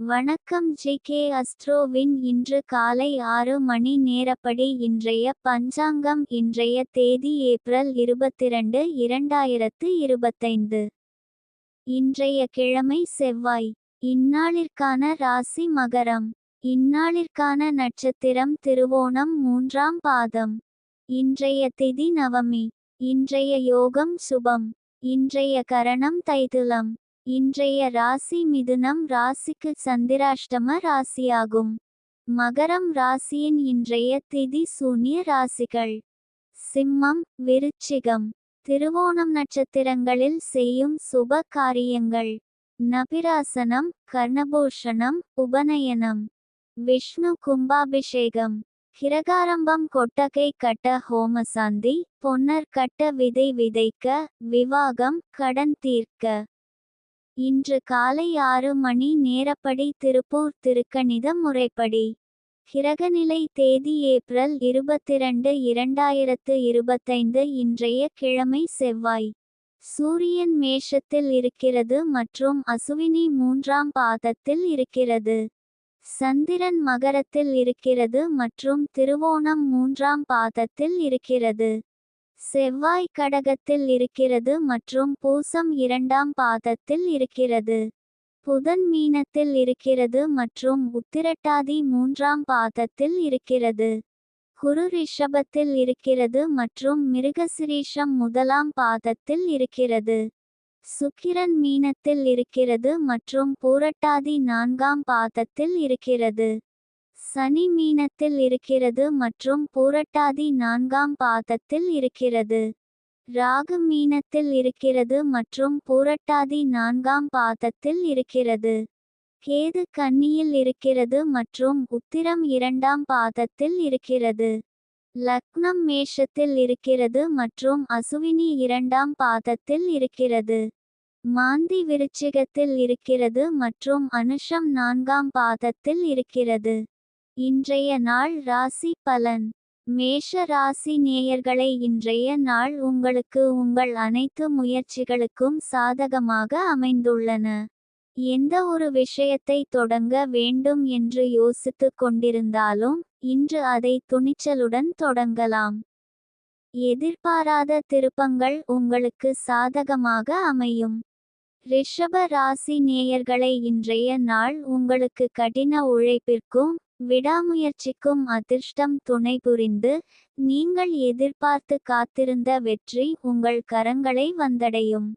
வணக்கம் G K அஸ்ட்ரோவின் இன்று காலை ஆறு மணி நேரப்படி இன்றைய பஞ்சாங்கம் இன்றைய தேதி ஏப்ரல் இருபத்திரண்டு இரண்டாயிரத்து இருபத்தைந்து. இன்றைய கிழமை செவ்வாய். இந்நாளிற்கான ராசி மகரம். இந்நாளிற்கான நட்சத்திரம் திருவோணம் மூன்றாம் பாதம். இன்றைய திதி நவமி. இன்றைய யோகம் சுபம். இன்றைய கரணம் தைதுலம். இன்றைய ராசி மிதுனம் ராசிக்கு சந்திராஷ்டம ராசியாகும். மகரம் ராசியின் இன்றைய திதி சூன்ய ராசிகள். சிம்மம் விருச்சிகம். திருவோணம் நட்சத்திரங்களில் செய்யும் சுப காரியங்கள். நபிராசனம் கர்ணபூஷணம் உபநயனம். விஷ்ணு கும்பாபிஷேகம். கிரகாரம்பம் கொட்டகை கட்ட ஹோமசாந்தி பொன்னர் கட்ட விதை விதைக்க விவாகம் கடன் தீர்க்க. இன்று காலை ஆறு மணி நேரப்படி திருப்பூர் திருக்கணித முறைப்படி. கிரகநிலை தேதி ஏப்ரல் இருபத்திரண்டு இரண்டாயிரத்து இருபத்தைந்து இன்றைய கிழமை செவ்வாய். சூரியன் மேஷத்தில் இருக்கிறது மற்றும் அசுவினி மூன்றாம் பாதத்தில் இருக்கிறது. சந்திரன் மகரத்தில் இருக்கிறது மற்றும் திருவோணம் மூன்றாம் பாதத்தில் இருக்கிறது. செவ்வாய் கடகத்தில் இருக்கிறது மற்றும் பூசம் இரண்டாம் பாதத்தில் இருக்கிறது. புதன் மீனத்தில் இருக்கிறது மற்றும் உத்திரட்டாதி மூன்றாம் பாதத்தில் இருக்கிறது. குரு ரிஷபத்தில் இருக்கிறது மற்றும் மிருகசிரீஷம் முதலாம் பாதத்தில் இருக்கிறது. சுக்கிரன் மீனத்தில் இருக்கிறது மற்றும் பூரட்டாதி நான்காம் பாதத்தில் இருக்கிறது. சனி மீனத்தில் இருக்கிறது மற்றும் பூரட்டாதி நான்காம் பாதத்தில் இருக்கிறது. ராகு மீனத்தில் இருக்கிறது மற்றும் பூரட்டாதி நான்காம் பாதத்தில் இருக்கிறது. கேது கன்னியில் இருக்கிறது மற்றும் உத்திரம் இரண்டாம் பாதத்தில் இருக்கிறது. லக்னம் மேஷத்தில் இருக்கிறது மற்றும் அசுவினி இரண்டாம் பாதத்தில் இருக்கிறது. மாந்தி விருச்சிகத்தில் இருக்கிறது மற்றும் அனுஷம் நான்காம் பாதத்தில் இருக்கிறது. இன்றைய நாள் ராசி பலன். மேஷ ராசி நேயர்களை இன்றைய நாள் உங்களுக்கு உங்கள் அனைத்து முயற்சிகளுக்கும் சாதகமாக அமைந்துள்ளன. எந்த ஒரு விஷயத்தை தொடங்க வேண்டும் என்று யோசித்துக் கொண்டிருந்தாலும் இன்று அதை துணிச்சலுடன் தொடங்கலாம். எதிர்பாராத திருப்பங்கள் உங்களுக்கு சாதகமாக அமையும். ரிஷப ராசி நேயர்களை இன்றைய நாள் உங்களுக்கு கடின உழைப்பிற்கும் விடாமுயற்சிக்கும் அதிர்ஷ்டம் துணை புரிந்து நீங்கள் எதிர்பார்த்து காத்திருந்த வெற்றி உங்கள் கரங்களை வந்தடையும்.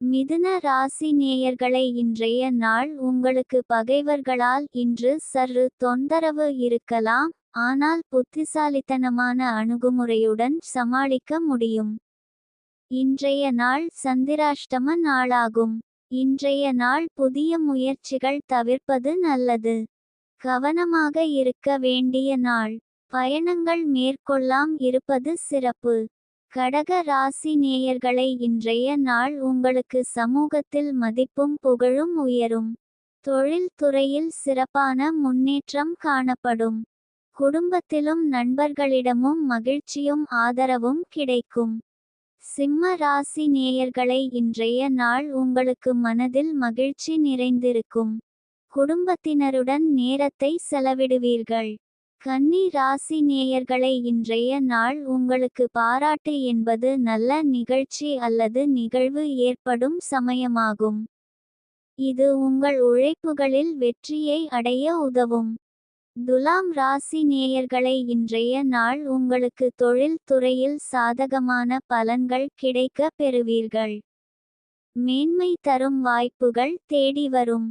மிதுன ராசி நேயர்களை இன்றைய நாள் உங்களுக்கு பகைவர்களால் இன்று சற்று தொந்தரவு இருக்கலாம் ஆனால் புத்திசாலித்தனமான அணுகுமுறையுடன் சமாளிக்க முடியும். இன்றைய நாள் சந்திராஷ்டம நாளாகும். இன்றைய நாள் புதிய முயற்சிகள் தவிர்ப்பது நல்லது. கவனமாக இருக்க வேண்டிய நாள். பயணங்கள் மேற்கொள்ளாம் இருப்பது சிறப்பு. கடக ராசி நேயர்களை இன்றைய நாள் உங்களுக்கு சமூகத்தில் மதிப்பும் புகழும் உயரும். தொழில் துறையில் சிறப்பான முன்னேற்றம் காணப்படும். குடும்பத்திலும் நண்பர்களிடமும் மகிழ்ச்சியும் ஆதரவும் கிடைக்கும். சிம்ம ராசி நேயர்களை இன்றைய நாள் உங்களுக்கு மனதில் மகிழ்ச்சி நிறைந்திருக்கும். குடும்பத்தினருடன் நேரத்தை செலவிடுவீர்கள். கன்னி ராசி நேயர்களை இன்றைய நாள் உங்களுக்கு பாராட்டு என்பது நல்ல நிகழ்ச்சி அல்லது நிகழ்வு ஏற்படும் சமயமாகும். இது உங்கள் உழைப்புகளில் வெற்றியை அடைய உதவும். துலாம் ராசி நேயர்களை இன்றைய நாள் உங்களுக்கு தொழில் துறையில் சாதகமான பலன்கள் கிடைக்க பெறுவீர்கள். மேன்மை தரும் வாய்ப்புகள் தேடி வரும்.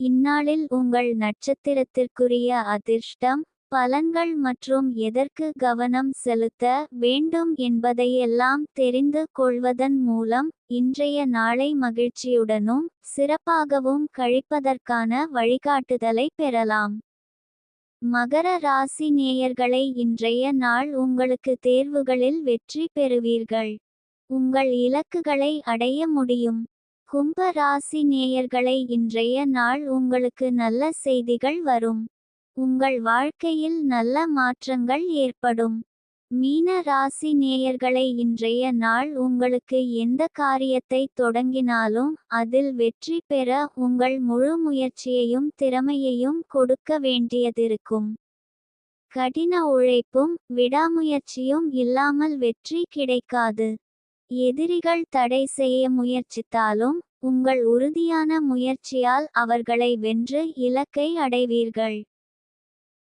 இந்நாளில் உங்கள் நட்சத்திரத்திற்குரிய அதிர்ஷ்டம் பலன்கள் மற்றும் எதற்கு கவனம் செலுத்த வேண்டும் என்பதையெல்லாம் தெரிந்து கொள்வதன் மூலம் இன்றைய நாளை மகிழ்ச்சியுடனும் சிறப்பாகவும் கழிப்பதற்கான வழிகாட்டுதலை பெறலாம். மகர ராசி நேயர்களை இன்றைய நாள் உங்களுக்கு தேர்வுகளில் வெற்றி பெறுவீர்கள். உங்கள் இலக்குகளை அடைய முடியும். கும்ப ராசி நேயர்களை இன்றைய நாள் உங்களுக்கு நல்ல செய்திகள் வரும். உங்கள் வாழ்க்கையில் நல்ல மாற்றங்கள் ஏற்படும். மீன ராசி நேயர்களை இன்றைய நாள் உங்களுக்கு எந்த காரியத்தை தொடங்கினாலும் அதில் வெற்றி பெற உங்கள் முழு முயற்சியையும் திறமையையும் கொடுக்க வேண்டியதிருக்கும். கடின உழைப்பும் விடாமுயற்சியும் இல்லாமல் வெற்றி கிடைக்காது. எதிரிகள் தடை செய்ய முயற்சித்தாலும் உங்கள் உறுதியான முயற்சியால் அவர்களை வென்று இலக்கை அடைவீர்கள்.